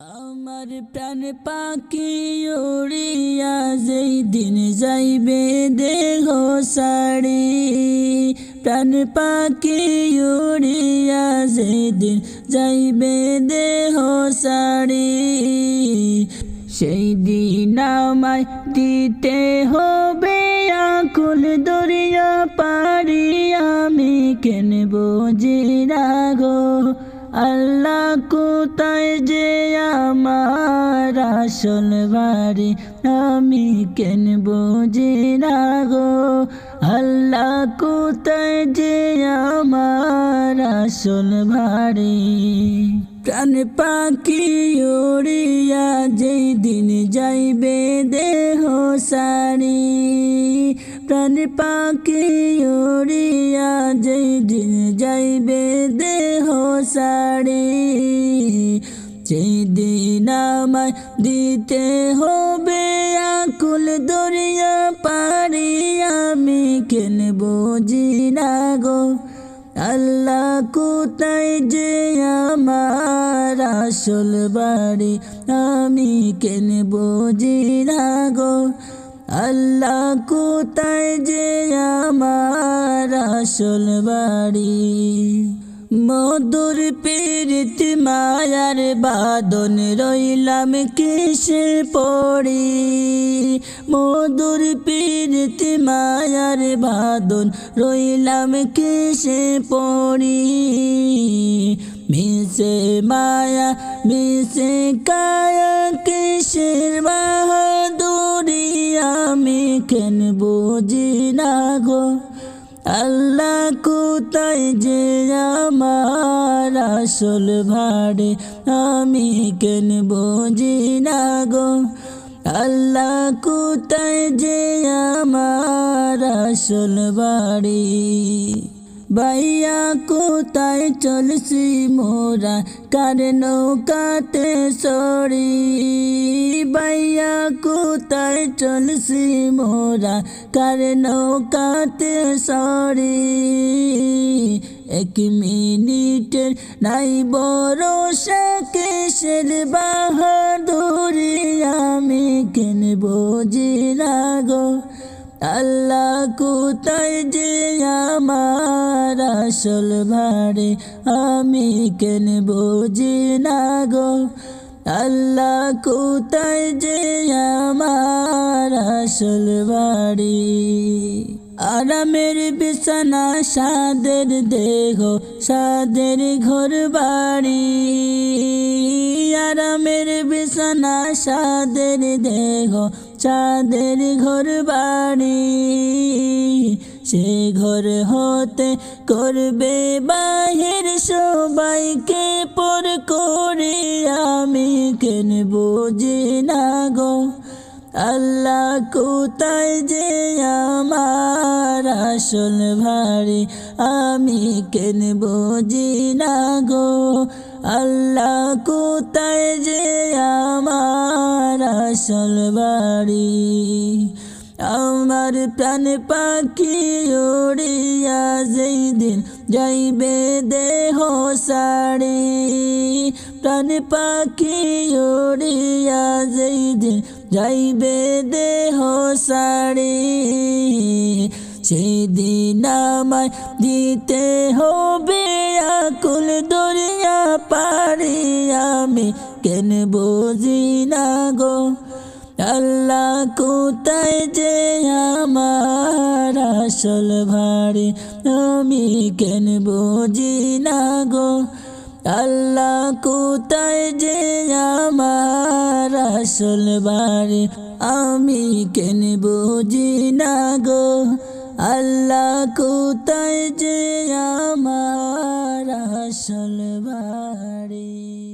আমার প্রাণ পাখি উড়িয়া যেই দিন যাইবে দেহ সাড়ি প্রাণ পাখি উড়িয়া যেই দিন যাইবে দেহ সাড়ি সেই দিন আমায় দিতে হবে আকুল দরিয়া পারি। আমি কেন বুঝি না গো আল্লাহ কোথায় যে আমার আসল বাড়ি? আমি কেন বুঝি না গো? আল্লাহ কোথায় যে আমার আসল বাড়ি? প্রাণ পাখি উড়িয়া যেই দিন যাইবে দেহ সারি। প্রাণ পাখি উড়িয়া যেই দিন যাইবে দেহ সারি। সেই দিন আমায় দিতে হবে আকুল দরিয়া পারি, আমি কেন বুঝি না গো। আল্লাহ কোথায় যে আমার আসল বাড়ি, আমি কেন বুঝি না গো। আল্লাহ কোথায় যে আমার আসল বাড়ি? মধুর পীড়িত মায়ার বাদন রইলাম কিসে পড়ি? মধুর পীড়িত মায়ার বাদন রইলাম কিসে পড়ি? মিশে মায়া, মিশে কায়া আমি কেন বুঝি না গো? আল্লাহ কোথায় যে আমার আসল ভাড়ে? আমি কেন বুঝি না গো? আল্লাহ কোথায় যে আমার আসল বাড়ি বাইয়া কোথায় চলছি মোরা? কার নৌকাতে সরি? বাইয়া কোথায় চলছি মোরা? কার নৌকাতে সরি? এক মিনিটের নাই বড় কেসের বাহাদুরি? আমি কেন বুঝি গো আল্লাহ কোথায় যে আমার আসল ভাড়ে আমি কেন বুঝি না গো? আল্লাহ কোথায় যে আমার আসল বাড়ি, আরামের বিছানা, সাদের দেহ, সাদের ঘর বাড়ি। আরামের বিছানা, সাদের দেহ চাঁদের ঘর বাড়ি সে ঘর হতে করবে বাহির সবাইকে পর করে। আমি কেন বুঝি না গো? আল্লাহ কোথায় যে আমার আসল ভারী? আমি কেন বুঝি না গো? আল্লাহ কোথায় যে আমার আসল বাড়ি। আমার প্রাণ পাখি উড়িয়া যেই দিন যাইবে দেহ সাড়ি প্রাণ পাখি উড়িয়া যেই দিন যাইবে দেহ সাড়ি সেই দিন আমায় দিতে হবে আকুল দরিয়া পারি আমি কেন বুঝি না গো? আল্লাহ কোথায় যে আমার আসল ভারী আমি কেন বুঝি না গো? আল্লাহ কোথায় যে আমার আসল বাড়ি? আমি কেন বুঝি না গো? আল্লাহ কোথায় যে আমার আসল বাড়ি?